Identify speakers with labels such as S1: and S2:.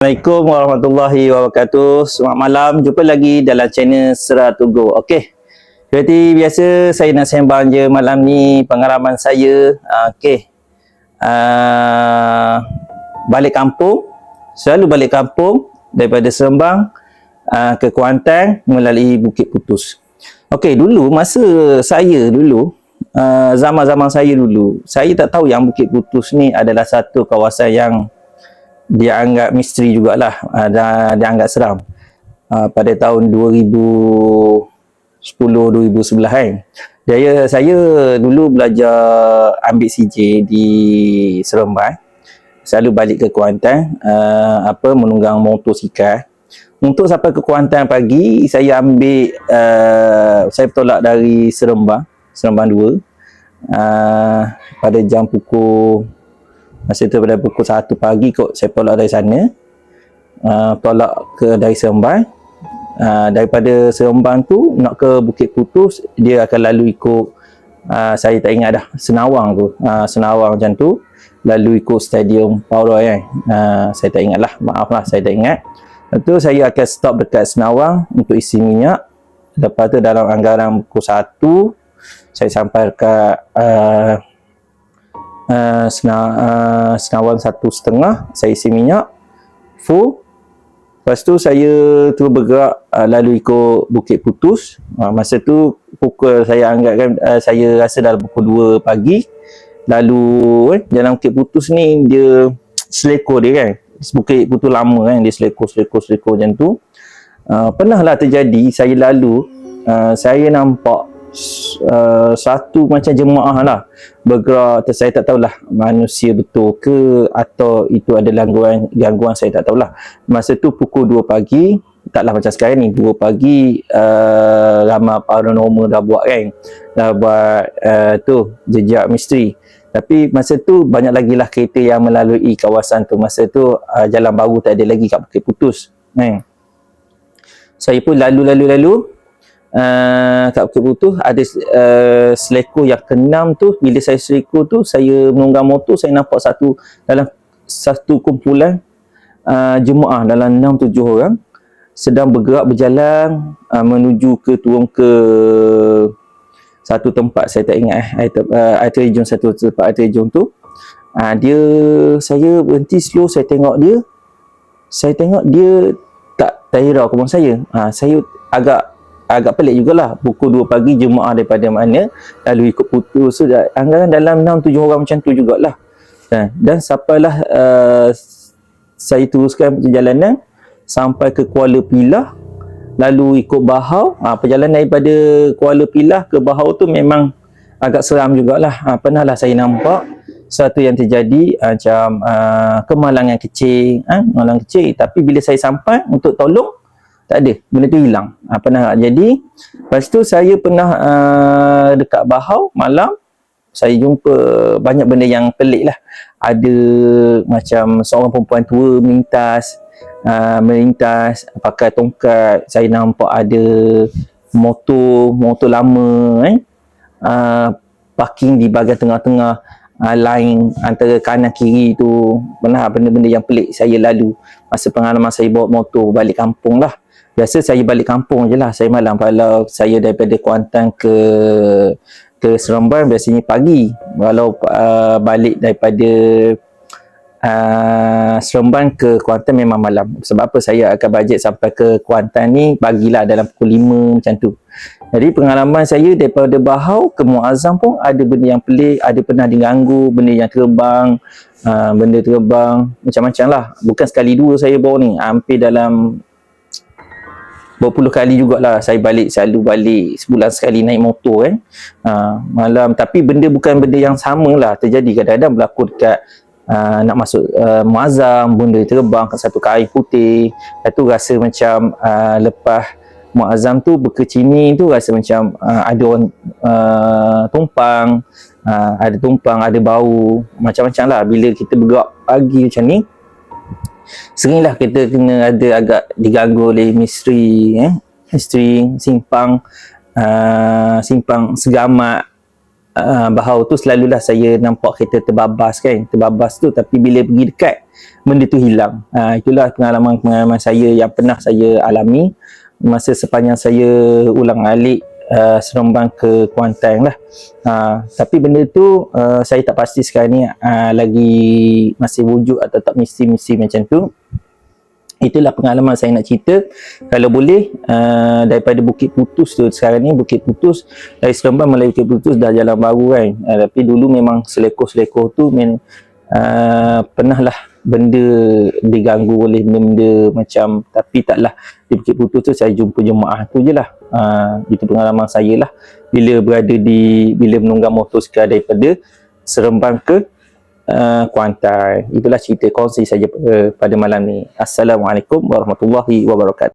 S1: Assalamualaikum warahmatullahi wabarakatuh. Selamat malam. Jumpa lagi dalam channel Sera to Go. Okey. Seperti biasa saya nak sembang je malam ni pengalaman saya. Uh, Okey. Uh, balik kampung. Selalu balik kampung daripada Serembang uh, ke Kuantan melalui Bukit Putus. Okey, dulu masa saya dulu uh, zaman-zaman saya dulu, saya tak tahu yang Bukit Putus ni adalah satu kawasan yang dia anggap misteri jugalah. Uh, dia anggap seram. Uh, pada tahun 2010 2011 kan. Saya saya dulu belajar ambil CJ di Seremban. Selalu balik ke Kuantan uh, apa menunggang motosikal. Untuk sampai ke Kuantan pagi saya ambil uh, saya bertolak dari Seremban Seremban 2 uh, pada jam pukul Masa tu pada pukul 1 pagi kot saya tolak dari sana. Uh, tolak ke dari Seremban. Uh, daripada Seremban tu nak ke Bukit Putus dia akan lalu ikut uh, saya tak ingat dah Senawang tu. Uh, Senawang macam tu lalu ikut stadium Pauroy kan. Uh, saya tak ingat lah. Maaf lah saya tak ingat. Lepas tu saya akan stop dekat Senawang untuk isi minyak. Lepas tu dalam anggaran pukul 1 saya sampai dekat uh, uh, sena, uh, senawan satu setengah saya isi minyak full. Lepas tu saya terus bergerak uh, lalu ikut Bukit Putus. Uh, masa tu pukul saya anggapkan uh, saya rasa dalam pukul 2 pagi. Lalu eh, jalan Bukit Putus ni dia selekor dia kan. Bukit Putus lama kan dia selekor selekor selekor macam tu. Uh, pernah lah terjadi saya lalu uh, saya nampak uh, satu macam jemaah lah. Bergerak atau saya tak tahulah manusia betul ke atau itu ada gangguan gangguan saya tak tahulah. Masa tu pukul 2 pagi taklah macam sekarang ni 2 pagi uh, ramai paranormal dah buat kan. Dah buat uh, tu jejak misteri. Tapi masa tu banyak lagi lah kereta yang melalui kawasan tu. Masa tu uh, jalan baru tak ada lagi kat Bukit Putus. Kan saya pun lalu-lalu-lalu uh, kat Bukit Putus ada uh, seleko yang keenam tu bila saya seleko tu saya menunggang motor saya nampak satu dalam satu kumpulan uh, jemaah dalam enam tujuh orang sedang bergerak berjalan uh, menuju ke turun ke satu tempat. Saya tak ingat eh air, uh, terjun satu tempat air terjun tu. Uh, dia saya berhenti slow saya tengok dia saya tengok dia tak tak hirau ke saya. Uh, saya agak agak pelik jugalah. Pukul 2 pagi jemaah daripada mana lalu ikut putus so, anggaran dalam 6-7 orang macam tu jugalah. Dan, dan sampailah uh, saya teruskan perjalanan sampai ke Kuala Pilah. Lalu ikut Bahau. Ha, perjalanan daripada Kuala Pilah ke Bahau tu memang agak seram jugalah. Ha, pernah lah saya nampak satu yang terjadi macam uh, kemalangan kecil. Ha, kemalangan kecil. Tapi bila saya sampai untuk tolong tak ada benda tu hilang. Ha, pernah. Jadi lepas tu saya pernah uh, dekat Bahau malam saya jumpa banyak benda yang pelik lah. Ada macam seorang perempuan tua melintas uh, melintas pakai tongkat. Saya nampak ada motor motor lama eh. Uh, parking di bahagian tengah-tengah uh, line antara kanan kiri tu. Pernah benda-benda yang pelik saya lalu. Masa pengalaman saya bawa motor balik kampung lah biasa saya balik kampung je lah. Saya malam kalau saya daripada Kuantan ke ke Seremban biasanya pagi. Kalau uh, balik daripada uh, Seremban ke Kuantan memang malam. Sebab apa? Saya akan bajet sampai ke Kuantan ni bagilah dalam pukul 5 macam tu. Jadi pengalaman saya daripada Bahau ke Muazzam pun ada benda yang pelik ada pernah diganggu benda yang terbang uh, benda terbang macam-macam lah. Bukan sekali dua saya bawa ni. Hampir dalam berpuluh kali jugalah saya balik selalu balik sebulan sekali naik motor kan? Ha, malam. Tapi benda bukan benda yang sama lah terjadi. Kadang-kadang berlaku dekat uh, nak masuk uh, muazzam benda terbang ke satu kain putih. Itu rasa macam uh, lepas muazzam tu berkecini tu rasa macam uh, ada orang uh, tumpang. Uh, ada tumpang ada bau. Macam-macam lah. Bila kita bergerak pagi macam ni seringlah kita kena ada agak diganggu oleh misteri eh misteri simpang uh, simpang segamat uh, Bahau tu selalulah saya nampak kereta terbabas kan terbabas tu tapi bila pergi dekat benda tu hilang. Uh, itulah pengalaman-pengalaman saya yang pernah saya alami. Masa sepanjang saya ulang alik uh, Seremban ke Kuantan lah. Uh, tapi benda tu uh, saya tak pasti sekarang ni uh, lagi masih wujud atau tak mesti-mesti macam tu. Itulah pengalaman saya nak cerita. Kalau boleh uh, daripada Bukit Putus tu sekarang ni Bukit Putus dari Seremban melalui Bukit Putus dah jalan baru kan. Uh, tapi dulu memang selekoh-selekoh tu main uh, pernah lah benda diganggu oleh benda-benda macam tapi taklah. Di Bukit Putus tu saya jumpa jemaah tu je lah. Uh, itu pengalaman saya lah. Bila berada di bila menunggang motosikal daripada Seremban ke uh, Kuantan. Itulah cerita kongsi saja uh, pada malam ni. Assalamualaikum warahmatullahi wabarakatuh